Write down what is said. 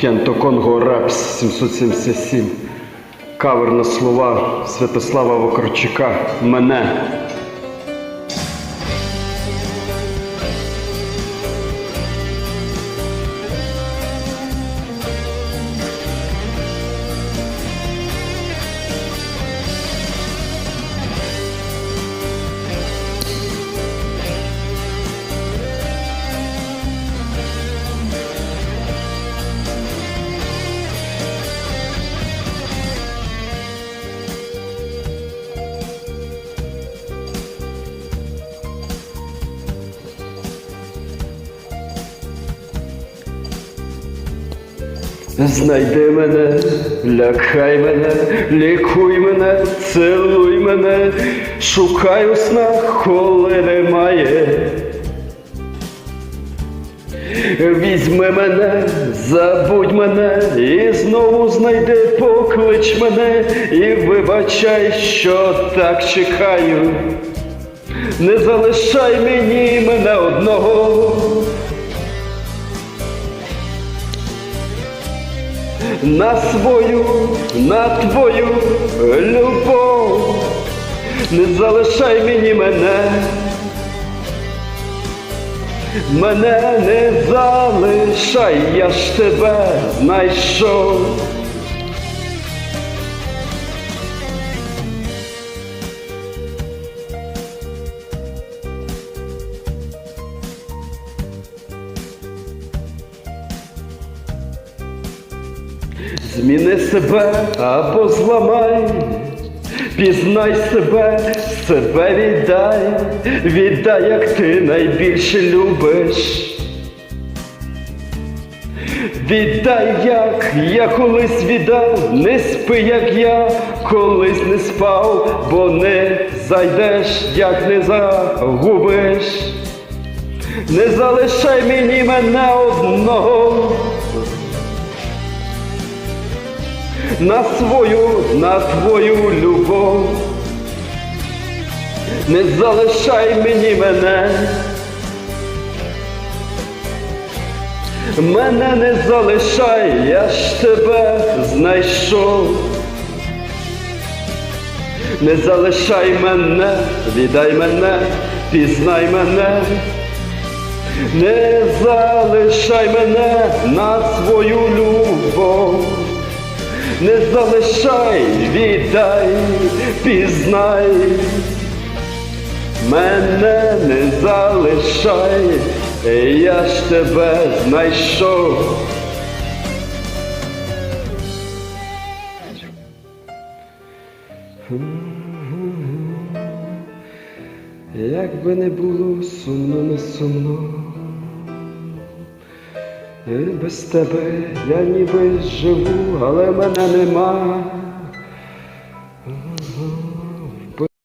Кенто Конго Рапс 777. Кавер на слова Святослава Вокорчука. Мене. Знайди мене, лякай мене, лікуй мене, цілуй мене, шукай у снах, коли немає. Візьми мене, забудь мене, і знову знайди, поклич мене, і вибачай, що так чекаю. Не залишай мені мене одного. На свою, на твою любов, не залишай мені мене, мене не залишай, я ж тебе знайшов. Зміни себе або зламай, пізнай себе, себе віддай, віддай, як ти найбільше любиш. Віддай, як я колись віддав, не спи, як я колись не спав, бо не зайдеш, як не загубиш. Не залишай мені мене одного. На свою, на твою любов. Не залишай мені мене. Мене не залишай, я ж тебе знайшов. Не залишай мене, віддай мене, пізнай мене. Не залишай мене на свою любов. Не залишай, віддай, пізнай, мене не залишай, я ж тебе знайшов. Як би не було сумно, не сумно. Без тебе я ніби живу, але мене нема.